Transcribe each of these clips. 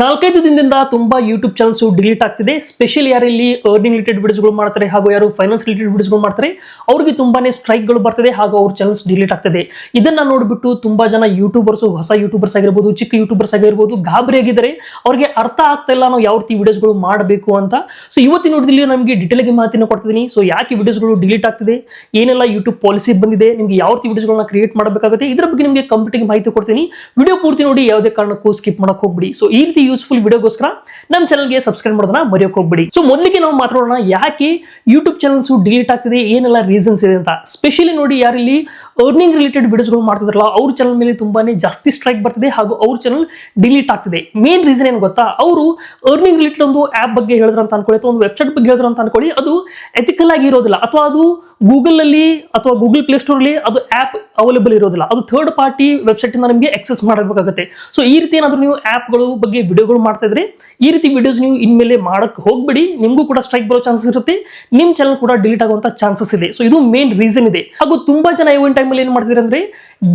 ನಾಲ್ಕೈದು ದಿನದಿಂದ ತುಂಬಾ ಯೂಟ್ಯೂಬ್ ಚಾನಲ್ಸ್ ಡಿಲೀಟ್ ಆಗ್ತಿದೆ. ಸ್ಪೆಷಲ್ ಯಾರು ಇಲ್ಲಿ ಅರ್ನಿಂಗ್ ರಿಲೇಟೆಡ್ ವಿಡಿಯೋಸ್ಗಳು ಮಾಡ್ತಾರೆ ಹಾಗೂ ಯಾರು ಫೈನಾನ್ಸ್ ರಿಲೇಟೆಡ್ ವಿಡಿಯೋಸ್ಗಳು ಮಾಡ್ತಾರೆ, ಅವ್ರಿಗೆ ತುಂಬಾನೇ ಸ್ಟ್ರೈಕ್ಗಳು ಬರ್ತದೆ ಹಾಗೂ ಅವ್ರ ಚಾನಲ್ಸ್ ಡಿಲೀಟ್ ಆಗ್ತದೆ. ಇದನ್ನ ನೋಡ್ಬಿಟ್ಟು ತುಂಬಾ ಜನ ಯೂಟ್ಯೂಬರ್ಸ್ ಹೊಸ ಯೂಟ್ಯೂಬರ್ಸ್ ಆಗಿರ್ಬೋದು, ಚಿಕ್ಕ ಯೂಟ್ಯೂಬರ್ಸ್ ಆಗಿರ್ಬೋದು, ಗಾಬರಿ ಆಗಿದ್ದಾರೆ. ಅವ್ರಿಗೆ ಅರ್ಥ ಆಗ್ತಾ ಇಲ್ಲ ನಾವು ಯಾವ ರೀತಿ ವಿಡಿಯೋಸ್ಗಳು ಮಾಡಬೇಕು ಅಂತ. ಸೊ ಇವತ್ತಿನ ನೋಡಿದಲ್ಲಿ ನಮಗೆ ಡೀಟೇಲ್ ಆಗಿ ಮಾಹಿತಿನ ಕೊಡ್ತಿದ್ದೀನಿ. ಸೊ ಯಾಕೆ ವಿಡಿಯೋಸ್ಗಳು ಡಿಲೀಟ್ ಆಗ್ತದೆ? ಏನೆಲ್ಲ ಯೂಟ್ಯೂಬ್ ಪಾಲಿಸಿ ಬಂದಿದೆ? ನಿಮ್ಗೆ ಯಾವ ರೀತಿ ವಿಡಿಯೋಸ್ಗಳನ್ನ ಕ್ರಿಯೇಟ್ ಮಾಡಬೇಕಾಗುತ್ತೆ? ಇದ್ರ ಬಗ್ಗೆ ನಿಮಗೆ ಕಂಪ್ಲೀಟ್ ಮಾಹಿತಿ ಕೊಡ್ತೀನಿ. ವಿಡಿಯೋ ಪೂರ್ತಿ ನೋಡಿ, ಯಾವುದೇ ಕಾರಣಕ್ಕೂ ಸ್ಕಿಪ್ ಮಾಡಕ್ ಹೋಗ್ಬಿಡಿ. ಸೊ ಈ ರೀತಿ ಯೂಸ್ಫುಲ್ ವಿಡಿಯೋಗೋಸ್ಕರ ನಮ್ಮ ಚಾನಲ್ಗೆ ಸಬ್ಸ್ಕ್ರೈಬ್ ಮಾಡೋದನ್ನ ಮರೆಯೋಕೆ ಹೋಗ್ಬಿಡಿ. ಸೊ ಮೊದಲಿಗೆ ನಾವು ಮಾತಾಡೋಣ ಯಾಕೆ ಯೂಟ್ಯೂಬ್ ಚಾನಲ್ಸ್ ಡಿಲೀಟ್ ಆಗ್ತಿದೆ, ಏನೆಲ್ಲ ರೀಸನ್ಸ್ ಇದೆ ಅಂತ. ಸ್ಪೆಷಲಿ ನೋಡಿ ಯಾರಿಲ್ಲಿ ಅರ್ನಿಂಗ್ ರಿಲೇಟೆಡ್ ವಿಡಿಯೋಸ್ಗಳು ಮಾಡ್ತಿದ್ರಲ್ಲ, ಅವ್ರ ಚಾನಲ್ ಮೇಲೆ ತುಂಬಾನೇ ಜಾಸ್ತಿ ಸ್ಟ್ರೈಕ್ ಬರ್ತಿದೆ ಹಾಗೂ ಅವ್ರ ಚಾನಲ್ ಡಿಲೀಟ್ ಆಗ್ತಿದೆ. ಮೇನ್ ರೀಸನ್ ಏನು ಗೊತ್ತಾ? ಅವರು ಅರ್ನಿಂಗ್ ರಿಲೇಟೆಡ್ ಒಂದು ಆಪ್ ಬಗ್ಗೆ ಹೇಳಿದ್ರು ಅಂತ ಅನ್ಕೊಳ್ಳಿ ಅಥವಾ ಒಂದು ವೆಬ್ಸೈಟ್ ಬಗ್ಗೆ ಹೇಳಿದ್ರು ಅಂತ ಅನ್ಕೊಳ್ಳಿ, ಅದು ಎಥಿಕಲ್ ಆಗಿ ಇರೋದಿಲ್ಲ. ಅಥವಾ ಅದು ಗೂಗಲ್ ಅಲ್ಲಿ ಅಥವಾ ಗೂಗಲ್ ಪ್ಲೇ ಸ್ಟೋರ್ ಅಲ್ಲಿ ಅದು ಆಪ್ ಅವೈಲೇಬಲ್ ಇರೋದಿಲ್ಲ. ಅದು ಥರ್ಡ್ ಪಾರ್ಟಿ ವೆಬ್ಸೈಟ್ ಇಂದ ನಿಮಗೆ ಎಕ್ಸೆಸ್ ಮಾಡಬೇಕಾಗುತ್ತೆ ಸೊ ಈ ರೀತಿ ಏನಾದರೂ ನೀವು ಆ್ಯಪ್ಗಳು ಬಗ್ಗೆ ವಿಡಿಯೋಗಳು ಮಾಡ್ತಾ ಇದ್ರೆ ಈ ರೀತಿ ವಿಡಿಯೋಸ್ ನೀವು ಇನ್ಮೇಲೆ ಮಾಡಕ್ಕೆ ಹೋಗ್ಬಿಡಿ. ನಿಮಗೂ ಕೂಡ ಸ್ಟ್ರೈಕ್ ಬರೋ ಚಾನ್ಸಸ್ ಇರುತ್ತೆ. ನಿಮ್ ಚಾನಲ್ ಕೂಡ ಡಿಲೀಟ್ ಆಗುವಂತ ಚಾನ್ಸಸ್ ಇದೆ. ಸೊ ಇದು ಮೇನ್ ರೀಸನ್ ಇದೆ. ಹಾಗೂ ತುಂಬಾ ಜನ ಇವನ್ ಟೈಮಲ್ಲಿ ಏನ್ ಮಾಡ್ತಿದ್ರೆ ಅಂದ್ರೆ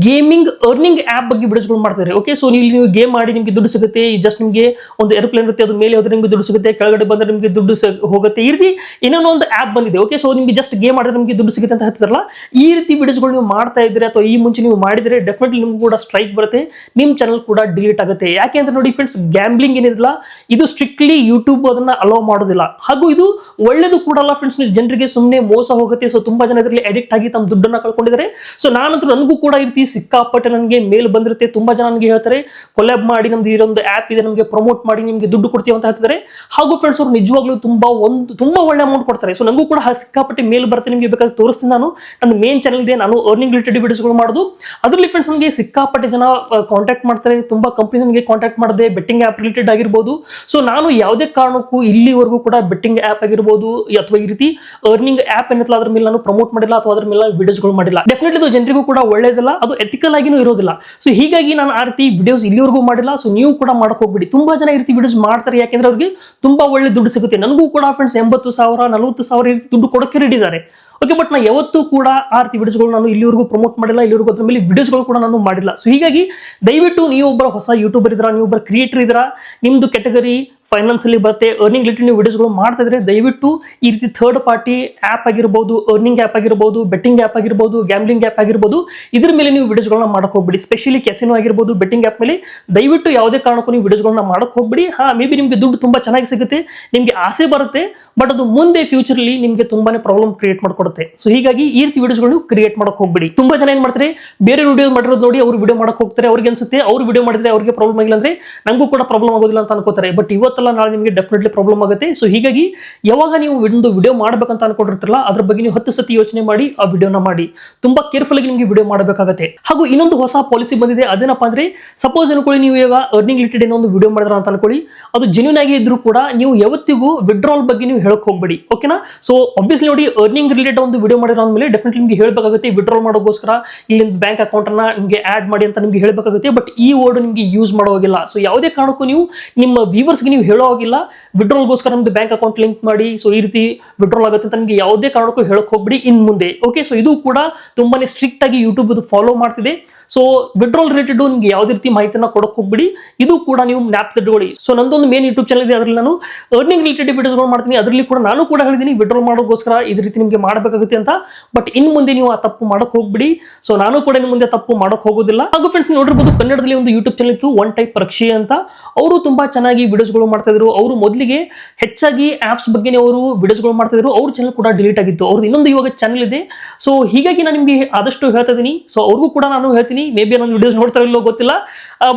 ಗೇಮಿಂಗ್ ಅರ್ನಿಂಗ್ ಆಪ್ ಬಗ್ಗೆ ವಿಡಿಯೋಸ್ಗಳು ಮಾಡ್ತಾರೆ ಓಕೆ ಸೊ ನೀವು ನೀವು ಗೇಮ್ ಮಾಡಿ ನಿಮಗೆ ದುಡ್ಡು ಸಿಗುತ್ತೆ. ಜಸ್ಟ್ ನಿಮಗೆ ಒಂದು ಏರೋಪ್ಲೇನ್ ಇರುತ್ತೆ ಅದ್ರ ಮೇಲೆ ಹೋದ್ರೆ ನಿಮಗೆ ದುಡ್ಡು ಸಿಗುತ್ತೆ. ಕೆಳಗಡೆ ಬಂದ್ರೆ ನಿಮಗೆ ದುಡ್ಡು ಹೋಗುತ್ತೆ. ಈ ರೀತಿ ಏನೇನೋ ಒಂದು ಆಪ್ ಬಂದಿದೆ. ಓಕೆ ಸೊ ನಿಮಗೆ ಜಸ್ಟ್ ಗೇಮ್ ಮಾಡಿದ್ರೆ ನಿಮಗೆ ದುಡ್ಡು ಸಿಗುತ್ತೆ ಅಂತ ಹೇಳ್ತಾರಲ್ಲ ಈ ರೀತಿ ವಿಡಿಯೋಸ್ಗಳು ನೀವು ಮಾಡ್ತಾ ಇದ್ರೆ ಅಥವಾ ಈ ಮುಂಚೆ ನೀವು ಮಾಡಿದ್ರೆ ಡೆಫಿನೆಟ್ಲಿ ನಿಮ್ಗೆ ಕೂಡ ಸ್ಟ್ರೈಕ್ ಬರುತ್ತೆ. ನಿಮ್ಮ ಚಾನಲ್ ಕೂಡ ಡಿಲೀಟ್ ಆಗುತ್ತೆ. ಯಾಕೆ ಅಂತ ನೋಡಿ ಫ್ರೆಂಡ್ಸ್ ಗ್ಯಾಮ್ಲಿಂಗ್ ಏನಿದಿಲ್ಲ ಇದು ಸ್ಟ್ರಿಕ್ಟ್ಲಿ ಯೂಟ್ಯೂಬ್ ಅದನ್ನ ಅಲೋ ಮಾಡೋದಿಲ್ಲ. ಹಾಗೂ ಇದು ಒಳ್ಳೇದು ಕೂಡ ಅಲ್ಲ ಫ್ರೆಂಡ್ಸ್ ಜನರಿಗೆ ಸುಮ್ಮನೆ ಮೋಸ ಹೋಗುತ್ತೆ ಸೊ ತುಂಬಾ ಜನ ಇದರಲ್ಲಿ ಅಡಿಕ್ಟ್ ಆಗಿ ತಮ್ಮ ದುಡ್ಡನ್ನ ಕಳ್ಕೊಂಡಿದ್ದಾರೆ. ಸೊ ನಾನಂತೂ ನನಗೂ ಕೂಡ ಈ ರೀತಿ ಸಿಕ್ಕಾಪಟ್ಟೆ ನನಗೆ ಮೇಲ್ ಬಂದಿರುತ್ತೆ, ತುಂಬಾ ಜನ ನನಗೆ ಹೇಳ್ತಾರೆ ಕೊಲ್ಯಾಬ್ ಮಾಡಿ, ನಮ್ದು ಇರೋ ಆ್ಯಪ್ ಇದೆ, ನಮಗೆ ಪ್ರಮೋಟ್ ಮಾಡಿ, ನಿಮಗೆ ದುಡ್ಡು ಕೊಡ್ತೀವಿ ಅಂತ ಹೇಳ್ತಾರೆ ಹಾಗೂ ಫ್ರೆಂಡ್ಸ್ ಅವ್ರು ನಿಜವಾಗ್ಲೂ ತುಂಬಾ ಒಂದು, ತುಂಬಾ ಒಳ್ಳೆ ಅಮೌಂಟ್ ಕೊಡ್ತಾರೆ. ಸೊ ನನಗೂ ಕೂಡ ಸಿಕ್ಕಾಪಟ್ಟೆ ಮೇಲ್ ಬರುತ್ತೆ, ನಿಮಗೆ ಬೇಕಾದ್ರೆ ತೋರಿಸ್ತೀನಿ ನಾನು. ನನ್ನ ಮೇನ್ ಚಾನಲ್ ಇದೆ, ನಾನು ಅರ್ನಿಂಗ್ ರಿಲೇಟೆಡ್ ವಿಡಿಯೋಸ್ಗಳು ಮಾಡೋದು. ಅದರಲ್ಲಿ ಫ್ರೆಂಡ್ಸ್ ನನಗೆ ಸಿಕ್ಕಾಪಟ್ಟೆ ಜನ ಕಾಂಟ್ಯಾಕ್ಟ್ ಮಾಡ್ತಾರೆ, ತುಂಬಾ ಕಂಪ್ನಿ ನನಗೆ ಕಾಂಟ್ಯಾಕ್ಟ್ ಮಾಡಿದೆ ಬೆಟ್ಟಿಂಗ್ ಆ್ಯಪ್ ರಿಲೇಟೆಡ್ ಆಗಿರ್ಬೋದು. ಸೊ ನಾನು ಯಾವುದೇ ಕಾರಣಕ್ಕೂ ಇಲ್ಲಿವರೆಗೂ ಕೂಡ ಬೆಟ್ಟಿಂಗ್ ಆ್ಯಪ್ ಆಗಿರ್ಬೋದು ಅಥವಾ ಈ ರೀತಿ ಅರ್ನಿಂಗ್ ಆ್ಯಪ್ ಏನತ್ತಲ್ಲ ಅದ್ರ ಮೇಲೆ ನಾನು ಪ್ರಮೋಟ್ ಮಾಡಿಲ್ಲ ಅಥವಾ ಅದ್ರ ಮೇಲೆ ವೀಡಿಯೋಸ್ಗಳು ಮಾಡಿಲ್ಲ. ಡೆಫಿನೆಟ್ಲಿ ಅದು ಜನರಿಗೂ ಕೂಡ ಒಳ್ಳೇದಿಲ್ಲ, ಅದು ಎಥಿಕಲ್ ಆಗಿನೂ ಇರೋದಿಲ್ಲ. ಸೊ ಹೀಗಾಗಿ ನಾನು ಆ ರೀತಿ ವಿಡಿಯೋಸ್ ಇಲ್ಲಿವರೆಗೂ ಮಾಡಿಲ್ಲ. ಸೊ ನೀವು ಕೂಡ ಮಾಡಕ್ಕೆ ಹೋಗ್ಬಿಡಿ. ತುಂಬಾ ಜನ ಈ ರೀತಿ ವಿಡಿಯೋಸ್ ಮಾಡ್ತಾರೆ. ಯಾಕೆಂದ್ರೆ ಅವ್ರಿಗೆ ತುಂಬಾ ಒಳ್ಳೆ ದುಡ್ಡು ಸಿಗುತ್ತೆ. ನನಗೂ ಕೂಡ ಫ್ರೆಂಡ್ಸ್ ಎಂಬತ್ತು ಸಾವಿರ, ನಲವತ್ತು ಸಾವಿರ ಈ ರೀತಿ ದುಡ್ಡು ಕೊಡಕ್ಕೆ ರೆಡಿದ್ದಾರೆ ಓಕೆ ಬಟ್ ನಾ ಯಾವತ್ತೂ ಕೂಡ ಆ ರೀತಿ ವಿಡಿಯೋಸ್ಗಳು ನಾನು ಇಲ್ಲಿವರೆಗೂ ಪ್ರಮೋಟ್ ಮಾಡಿಲ್ಲ. ಇಲ್ಲಿವರೆಗೂ ಅದ್ರ ಮೇಲೆ ವಿಡಿಯೋಸ್ಗಳು ಕೂಡ ನಾನು ಮಾಡಿಲ್ಲ. ಸೊ ಹೀಗಾಗಿ ದಯವಿಟ್ಟು ನೀವು ಒಬ್ಬರ ಹೊಸ ಯೂಟ್ಯೂಬರ್ ಇದ್ರ ನೀವು ಒಬ್ಬರ ಕ್ರಿಯೇಟರ್ ಇದ್ದೀರಾ ನಿಮ್ದು ಕೆಟಗರಿ ಫೈನಾನ್ಸ್ ಅಲ್ಲಿ ಬರುತ್ತೆ ಅರ್ನಿಂಗ್ ರಿಲೇಟೆಡ್ ನೀವು ವಿಡಿಯೋಸ್ಗಳು ಮಾಡ್ತಾ ಇದ್ರೆ ದಯವಿಟ್ಟು ಈ ರೀತಿ ಥರ್ಡ್ ಪಾರ್ಟಿ ಆ್ಯಪ್ ಆಗಿರ್ಬೋದು ಅರ್ನಿಂಗ್ ಆ್ಯಪ್ ಆಗಿರ್ಬೋದು ಬೆಟ್ಟಿಂಗ್ ಆ್ಯಪ್ ಆಗಿರ್ಬೋದು ಗ್ಯಾಮ್ಲಿಂಗ್ ಆ್ಯಪ್ ಆಗಿರ್ಬೋದು, ಇದ್ರ ಮೇಲೆ ನೀವು ವಿಡಿಯೋಸ್ಗಳನ್ನ ಮಾಡಕ್ಕೆ ಹೋಗ್ಬಿಡಿ. ಸ್ಪೆಷಲಿ ಕೆಸಿನೋ ಆಗಿರ್ಬೋದು ಬೆಟ್ಟಿಂಗ್ ಆ್ಯಪ್ ಮೇಲೆ ದಯವಿಟ್ಟು ಯಾವುದೇ ಕಾರಣಕ್ಕೂ ನೀವು ವಿಡಿಯೋಸ್ಗಳನ್ನ ಮಾಡೋಕೆ ಹೋಗ್ಬಿಡಿ. ಹಾ ಮೇ ಬಿ ನಿಮಗೆ ದುಡ್ಡು ತುಂಬಾ ಚೆನ್ನಾಗಿ ಸಿಗುತ್ತೆ, ನಿಮಗೆ ಆಸೆ ಬರುತ್ತೆ ಬಟ್ ಅದು ಮುಂದೆ ಫ್ಯೂಚರ್ಲಿ ನಿಮಗೆ ತುಂಬಾನೇ ಪ್ರಾಬ್ಲಮ್ ಕ್ರಿಯೇಟ್ ಮಾಡಿಕೊಡುತ್ತೆ. ಸೊ ಹೀಗಾಗಿ ಈ ರೀತಿ ವಿಡಿಯೋಸ್ಗಳು ಕ್ರಿಯೇಟ್ ಮಾಡೋಕೆ ಹೋಗ್ಬಿಡಿ. ತುಂಬಾ ಜನ ಏನ್ ಮಾಡ್ತಾರೆ, ಬೇರೆ ವಿಡಿಯೋ ಮಾಡಿರೋದು ನೋಡಿ ಅವ್ರು ವಿಡಿಯೋ ಮಾಡೋಕೆ ಹೋಗ್ತಾರೆ, ಅವ್ರಿಗೆ ಅನ್ಸುತ್ತೆ, ಅವ್ರು ವಿಡಿಯೋ ಮಾಡಿದ್ರೆ ಅವ್ರಿಗೆ ಪ್ರಾಬ್ಲಮ್ ಆಗಿಲ್ಲ ಅಂದ್ರೆ ನಂಗೂ ಕೂಡ ಪ್ರಾಬ್ಲಮ್ ಆಗೋದಿಲ್ಲ ಅಂತ ಅನ್ಕೋತಾರೆ. ಬಟ್ ಇವತ್ತಲ್ಲ ನಾಳೆ ನಿಮಗೆ ಡೆಫಿನೆಟ್ಲಿ ಪ್ರಾಬ್ಲಮ್ ಆಗುತ್ತೆ. ಸೊ ಹೀಗಾಗಿ ಯಾವಾಗ ನೀವು ಒಂದು ವಿಡಿಯೋ ಮಾಡಬೇಕಂತ ಅನ್ಕೊಂಡಿರ್ತಿರಲ್ಲ, ಅದ್ರ ಬಗ್ಗೆ ನೀವು ಹತ್ತು ಸತಿ ಯೋಚನೆ ಮಾಡಿ, ಆ ವಿಡಿಯೋನ ಮಾಡಿ. ತುಂಬಾ ಕೇರ್ಫುಲ್ ಆಗಿ ನಿಮಗೆ ವಿಡಿಯೋ ಮಾಡಬೇಕಾಗುತ್ತೆ. ಹಾಗೂ ಇನ್ನೊಂದು ಹೊಸ ಪಾಲಿಸಿ ಬಂದಿದೆ, ಅದೇನಪ್ಪ ಅಂದ್ರೆ ಸಪೋಸ್ ಅನ್ಕೊಳ್ಳಿ ನೀವು ಈಗ ಅರ್ನಿಂಗ್ ರಿಲೇಟೆಡ್ ಏನೋ ಒಂದು ವಿಡಿಯೋ ಮಾಡಿದ್ರ ಅಂತ ಅನ್ಕೊಳ್ಳಿ, ಅದು ಜೆನ್ಯೂನ್ ಆಗಿ ಇದ್ರೂ ಕೂಡ ನೀವು ಯಾವತ್ತಿಗೂ ವಿಡ್ರಾಲ್ ಬಗ್ಗೆ ನೀವು ಹೇಳಕ್ ಹೋಗ್ಬೇಡಿ ಓಕೆನಾ ಸೊ ಆಬ್ವಿಯಸ್ಲಿ ನೋಡಿ ಅರ್ನಿಂಗ್ ರಿಲೇಟೆಡ್ ಒಂದು ವಿಡಿಯೋ ಮಾಡಿರೋ ಅಂದ್ಮೇಲೆ ಡೆಫಿನೆಟ್ಲಿ ನಿಮಗೆ ಹೇಳಬೇಕಾಗುತ್ತೆ ವಿಡ್ರಾಲ್ ಮಾಡೋಕ್ಕೋಸ್ಕರ ಇಲ್ಲಿ ಬ್ಯಾಂಕ್ ಅಕೌಂಟ್ ಅನ್ನ ನಿಮಗೆ ಆಡ್ ಮಾಡಿ ಅಂತ ನಿಮಗೆ ಹೇಳಬೇಕಾಗುತ್ತೆ ಬಟ್ ಈ ವರ್ಡ್ ನಿಮಗೆ ಯೂಸ್ ಮಾಡೋ ಹಾಗಿಲ್ಲ. ಸೊ ಯಾವುದೇ ಕಾರಣಕ್ಕೂ ನೀವು ನಿಮ್ಮ ವ್ಯೂವರ್ಸ್ಗೆ ನೀವು ಹೇಳೋ ಹೋಗಿಲ್ಲ. ವಿಡ್ರಾಲ್ಗೋಸ್ಕರ ನಮ್ದು ಬ್ಯಾಂಕ್ ಅಕೌಂಟ್ ಲಿಂಕ್ ಮಾಡಿ ಸೊ ಈ ರೀತಿ ವಿಡ್ರೋಲ್ ಆಗುತ್ತೆ ಅಂತ ನಿಮಗೆ ಯಾವುದೇ ಕಾರಣಕ್ಕೂ ಹೇಳಕ್ ಹೋಗ್ಬಿಡಿ ಇನ್ ಮುಂದೆ. ಓಕೆ ಸೊ ಇದು ಕೂಡ ತುಂಬಾನೇ ಸ್ಟ್ರಿಕ್ಟ್ ಆಗಿ ಯೂಟ್ಯೂಬ್ ಇದು ಫಾಲೋ ಮಾಡ್ತಿದೆ. ಸೊ ವಿಡ್ರೋಲ್ ರಿಲೇಟೆಡ್ ನಿಮ್ಗೆ ಯಾವುದೇ ರೀತಿ ಮಾಹಿತಿನ ಕೊಡಕ್ ಹೋಗ್ಬಿಡಿ. ಇದು ಕೂಡ ನೀವು ನ್ಯಾಪ್ ತಿಳ್ಕೊಳ್ಳಿ ಸೊ ನಂದೊಂದು ಮೇನ್ ಯೂಟ್ಯೂಬ್ ಚಾನಲ್ ಇದೆ, ಅದರಲ್ಲಿ ನಾನು ಅರ್ನಿಂಗ್ ರಿಲೇಟೆಡ್ ವಿಡಿಯೋಸ್ಗಳು ಮಾಡ್ತೀನಿ. ಅದರಲ್ಲಿ ಕೂಡ ನಾನು ಕೂಡ ಹೇಳಿದ್ದೀನಿ ವಿಡ್ರೋಲ್ ಮಾಡೋಕ್ಕೋಸ್ಕರ ಇದೇ ರೀತಿ ನಿಮಗೆ ಮಾಡಬೇಕಾಗುತ್ತೆ ಅಂತ. ಬಟ್ ಇನ್ ಮುಂದೆ ನೀವು ಆ ತಪ್ಪು ಮಾಡಕ್ ಹೋಗ್ಬಿಡಿ. ಸೊ ನಾನು ಕೂಡ ಇನ್ ಮುಂದೆ ತಪ್ಪು ಮಾಡಕ್ ಹೋಗೋದಿಲ್ಲ. ಹಾಗೂ ಫ್ರೆಂಡ್ಸ್ ನೋಡಿರ್ಬೋದು ಕನ್ನಡದಲ್ಲಿ ಒಂದು ಯೂಟ್ಯೂಬ್ ಚಾನಲ್ ಇತ್ತು ಒನ್ ಟೈಪ್ ಪರೀಕ್ಷೆ ಅಂತ. ಅವರು ತುಂಬಾ ಚೆನ್ನಾಗಿ ವಿಡಿಯೋಸ್ಗಳು ಮಾಡ್ತಾ ಇದ್ರು ಅವರು ಮೊದಲಿಗೆ ಹೆಚ್ಚಾಗಿ ಆಪ್ಸ್ ಬಗ್ಗೆ ಅವರು ವಿಡಿಯೋಸ್ಗಳು ಮಾಡ್ತಾ ಇದ್ರು ಅವ್ರ ಚಾನಲ್ ಕೂಡ ಡಿಲೀಟ್ ಆಗಿತ್ತು. ಅವ್ರದ್ದು ಇನ್ನೊಂದು ಇವಾಗ ಚಾನಲ್ ಇದೆ. ಸೊ ಹೀಗಾಗಿ ನಾನು ನಿಮಗೆ ಆದಷ್ಟು ಹೇಳ್ತಾ ಇದ್ದೀನಿ. ಸೊ ಅವ್ರಿಗೂ ಕೂಡ ನಾನು ಹೇಳ್ತೀನಿ. ಮೇ ಬಿ ನನ್ನ ವಿಡಿಯೋಸ್ ನೋಡ್ತಾ ಇಲ್ಲೋ ಗೊತ್ತಿಲ್ಲ.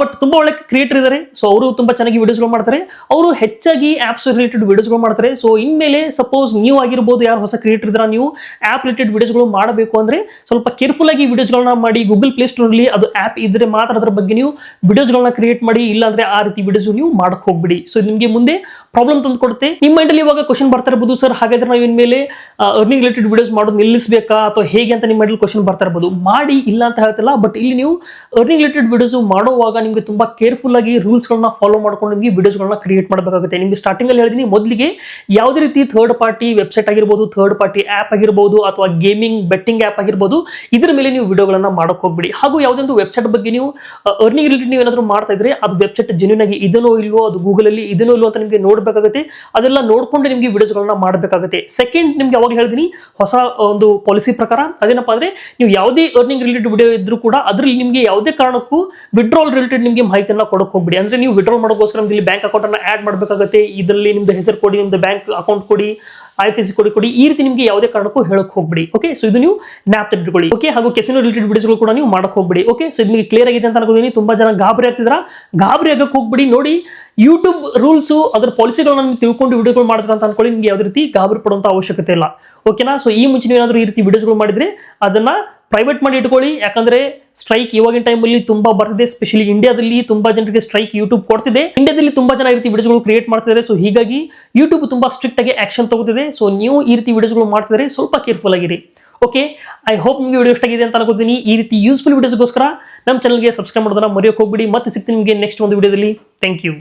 ಬಟ್ ತುಂಬಾ ಒಳ್ಳೆ ಕ್ರಿಯೇಟರ್ ಇದ್ದಾರೆ ಸೊ ಅವರು ತುಂಬಾ ಚೆನ್ನಾಗಿ ವಿಡಿಯೋಸ್ಗಳು ಮಾಡ್ತಾರೆ. ಅವರು ಹೆಚ್ಚಾಗಿ ಆಪ್ಸ್ ರಿಲೇಟೆಡ್ ವಿಡಿಯೋಸ್ಗಳು ಮಾಡ್ತಾರೆ. ಸೊ ಇನ್ಮೇಲೆ ಸಪೋಸ್ ನೀವು ಆಗಿರ್ಬೋದು ಯಾರು ಹೊಸ ಕ್ರಿಯೇಟರ್ ಇದ್ರ ನೀವು ಆಪ್ ರಿಲೇಟೆಡ್ ವಿಡಿಯೋಸ್ಗಳು ಮಾಡಬೇಕು ಅಂದ್ರೆ ಸ್ವಲ್ಪ ಕೇರ್ಫುಲ್ ಆಗಿ ವಿಡಿಯೋಸ್ಗಳನ್ನ ಮಾಡಿ ಗೂಗಲ್ ಪ್ಲೇ ಸ್ಟೋರ್ ಅಲ್ಲಿ ಅದು ಆಪ್ ಇದ್ರೆ ಮಾತ್ರ ಅದರ ಬಗ್ಗೆ ನೀವು ವಿಡಿಯೋಸ್ಗಳನ್ನ ಕ್ರಿಯೇಟ್ ಮಾಡಿ, ಇಲ್ಲಾಂದ್ರೆ ಆ ರೀತಿ ವಿಡಿಯೋಸ್ ನೀವು ಮಾಡಕ್ಕೆ ಹೋಗ್ಬಿಡಿ. ಸೊ ನಿಮಗೆ ಮುಂದೆ ಪ್ರಾಬ್ಲಮ್ ತಂದು ಕೊಡುತ್ತೆ. ನಿಮ್ಮ ಮೈಂಡಲ್ಲಿ ಇವಾಗ ಕ್ವಶನ್ ಬರ್ತಾ ಇರ್ಬೋದು ಸರ್. ಹಾಗಾದ್ರೆ ನಾವು ಇನ್ಮೇಲೆ ಅರ್ನಿಂಗ್ ರಿಲೇಟೆಡ್ ವಿಡಿಯೋಸ್ ಮಾಡೋದು ನಿಲ್ಲಿಸಬೇಕಾ? ಅಥವಾ ಹೇಗೆ ಅಂತ ನಿಮ್ಮ ಮೈಂಡಲ್ಲಿ ಕ್ವಶನ್ ಬರ್ತಾ ಇರ್ಬೋದು. ಮಾಡಿ ಇಲ್ಲ ಅಂತ ಹೇಳ್ತಿಲ್ಲ ಬಟ್ ಇಲ್ಲಿ ನೀವು ಅರ್ನಿಂಗ್ ರಿಲೇಟೆಡ್ ವಿಡಿಯೋಸ್ ಮಾಡುವಾಗ ನಿಮಗೆ ತುಂಬಾ ಕೇರ್ಫುಲ್ ಆಗಿ ರೂಲ್ಸ್ಗಳನ್ನ ಫಾಲೋ ಮಾಡ್ಕೊಂಡು ನಿಮಗೆ ವಿಡಿಯೋಸ್ಗಳನ್ನ ಕ್ರಿಯೇಟ್ ಮಾಡಬೇಕಾಗುತ್ತೆ. ನಿಮಗೆ ಸ್ಟಾರ್ಟಿಂಗ್ ಅಲ್ಲಿ ಹೇಳಿದೀನಿ ಮೊದಲಿಗೆ ಯಾವುದೇ ರೀತಿ ಥರ್ಡ್ ಪಾರ್ಟಿ ವೆಬ್ಸೈಟ್ ಆಗಿರ್ಬೋದು ಥರ್ಡ್ ಪಾರ್ಟಿ ಆ್ಯಪ್ ಆಗಿರ್ಬೋದು, ಅಥವಾ ಗೇಮಿಂಗ್ ಬೆಟ್ಟಿಂಗ್ ಆ್ಯಪ್ ಆಗಿರ್ಬೋದು, ಇದರ ಮೇಲೆ ನೀವು ವಿಡಿಯೋಗಳನ್ನ ಮಾಡೋಕೆ ಹೋಗ್ಬಿಡಿ. ಹಾಗೂ ಯಾವುದೇ ಒಂದು ವೆಬ್ಸೈಟ್ ಬಗ್ಗೆ ನೀವು ಅರ್ನಿಂಗ್ ರಿಲೇಟೆಡ್ ನೀವು ಏನಾದರೂ ಮಾಡ್ತಾ ಇದ್ರೆ, ಅದು ವೆಬ್ಸೈಟ್ ಜೆನ್ಯೂನ್ ಆಗಿ ಇದನ್ನೋ ಇಲ್ವೋ, ಅದು ಗೂಗಲ್ ಅಲ್ಲಿ ಇದನ್ನೋ ಇಲ್ಲೋ ಅಂತ ನಿಮಗೆ ನೋಡಬೇಕಾಗುತ್ತೆ. ಅದೆಲ್ಲ ನೋಡಿಕೊಂಡು ನಿಮಗೆ ವಿಡಿಯೋಸ್ಗಳನ್ನ ಮಾಡಬೇಕಾಗುತ್ತೆ. ಸೆಕೆಂಡ್ ನಿಮ್ಗೆ ಯಾವಾಗ ಹೇಳಿದೀನಿ ಹೊಸ ಒಂದು ಪಾಲಿಸಿ ಪ್ರಕಾರ ಅದೇನಪ್ಪ ಅಂದರೆ, ನೀವು ಯಾವುದೇ ಅರ್ನಿಂಗ್ ರಿಲೇಟೆಡ್ ವಿಡಿಯೋ ಇದ್ರೂ ಕೂಡ ಅದರಲ್ಲಿ ನಿಮಗೆ ಯಾವುದೇ ಕಾರಣಕ್ಕೂ ವಿಡ್ರಾಲ್ ರಿಲೇಟೆಡ್ ನಿಮಗೆ ಮಾಹಿತಿಯನ್ನು ಕೊಡಕ್ಕೆ ಹೋಗ್ಬಿಡಿ. ಅಂದ್ರೆ ನೀವು ವಿಡ್ರಾಲ್ ಮಾಡೋಕ್ಕೋಸ್ಕರ ಇಲ್ಲಿ ಬ್ಯಾಂಕ್ ಅಕೌಂಟನ್ನು ಆ್ಯಡ್ ಮಾಡಬೇಕಾಗುತ್ತೆ. ಇದರಲ್ಲಿ ನಿಮ್ದು ಹೆಸರು ಕೊಡಿ, ನಿಮ್ದು ಬ್ಯಾಂಕ್ ಅಕೌಂಟ್ ಕೊಡಿ. ಐ ಕೊಡಿ ಕೊಡಿ. ಈ ರೀತಿ ನಿಮಗೆ ಯಾವುದೇ ಕಾರಣಕ್ಕೂ ಹೇಳಕ್ ಹೋಗ್ಬಿಡಿ. ಓಕೆ ಸೊ ಇದು ನೀವು ನ್ಯಾಪ್ ತೆಗೆದುಕೊಳ್ಳಿ. ಓಕೆ ಹಾಗೂ ಕೆಸಿನೋ ರಿಲೇಟೆಡ್ ವಿಡಿಯೋಸ್ಗಳು ಕೂಡ ನೀವು ಮಾಡಕ್ ಹೋಗ್ಬಿಡಿ. ಓಕೆ ಸೊ ನಿಮಗೆ ಕ್ಲಿಯರ್ ಆಗಿದೆ ಅಂತ ಅನ್ಕೋತೀನಿ. ತುಂಬಾ ಜನ ಗಾಬರಿ ಆಗ್ತಿದ್ರ. ಗಾಬರಿ ಆಗಕ್ಕೆ ಹೋಗ್ಬಿಡಿ. ನೋಡಿ ಯೂಟ್ಯೂಬ್ ರೂಲ್ಸು ಅದರ ಪಾಲಿಸಿಗಳನ್ನ ನೀವು ತಿಳ್ಕೊಂಡು ವಿಡಿಯೋಗಳು ಮಾಡ್ತಾರೆ ಅಂತ ಅನ್ಕೊಳ್ಳಿ. ನಿಮ್ಗೆ ಯಾವುದೇ ರೀತಿ ಗಾಬರಿ ಪಡುವಂತ ಅವಶ್ಯಕತೆ ಇಲ್ಲ. ಓಕೆನಾ ಸೊ ಈ ಮುಂಚೆ ಏನಾದರೂ ಈ ರೀತಿ ವಿಡಿಯೋಸ್ಗಳು ಮಾಡಿದ್ರೆ, ಅದನ್ನ ಪ್ರೈವೇಟ್ ಮಾಡಿ ಇಟ್ಕೊಳ್ಳಿ. ಯಾಕಂದ್ರೆ ಸ್ಟ್ರೈಕ್ ಇವಾಗಿನ ಟೈಮಲ್ಲಿ ತುಂಬಾ ಬರ್ತಿದೆ. ಸ್ಪೆಷಲಿ ಇಂಡಿಯಾದಲ್ಲಿ ತುಂಬಾ ಜನರಿಗೆ ಸ್ಟ್ರೈಕ್ ಯೂಟ್ಯೂಬ್ ಕೊಡ್ತಿದೆ. ಇಂಡಿಯಾದಲ್ಲಿ ತುಂಬಾ ಜನ ಈ ರೀತಿ ವಿಡಿಯೋಗಳು ಕ್ರಿಯೇಟ್ ಮಾಡ್ತಿದ್ದಾರೆ. ಸೊ ಹೀಗಾಗಿ ಯೂಟ್ಯೂಬ್ ತುಂಬಾ ಸ್ಟ್ರಿಕ್ಟ್ ಆಗಿ ಆಕ್ಷನ್ ತಗೋತಿದೆ. ಸೊ ನೀವು ಈ ರೀತಿ ವಿಡಿಯೋಗಳು ಮಾಡ್ತಿದ್ರೆ ಸ್ವಲ್ಪ ಕೇರ್ಫುಲ್ ಆಗಿರಿ. ಓಕೆ ಐ ಹೋಪ್ ನಿಮಗೆ ವಿಡಿಯೋ ಇಷ್ಟ ಆಗಿದೆ ಅಂತ ಅನ್ಕೋತೀನಿ. ಈ ರೀತಿ ಯೂಸ್ಫುಲ್ ವಿಡಿಯೋಸ್ಗೋಸ್ಕರ ನಮ್ಮ ಚಾನಲ್ಗೆ ಸಬ್ಸ್ಕ್ರೈಬ್ ಮಾಡೋದನ್ನ ಮರೆಯೋಕೆ ಹೋಗ್ಬಿಡಿ. ಮತ್ತೆ ಸಿಗ್ತೀನಿ ನಿಮಗೆ ನೆಕ್ಸ್ಟ್ ಒಂದು ವಿಡಿಯೋದಲ್ಲಿ ಥ್ಯಾಂಕ್ ಯು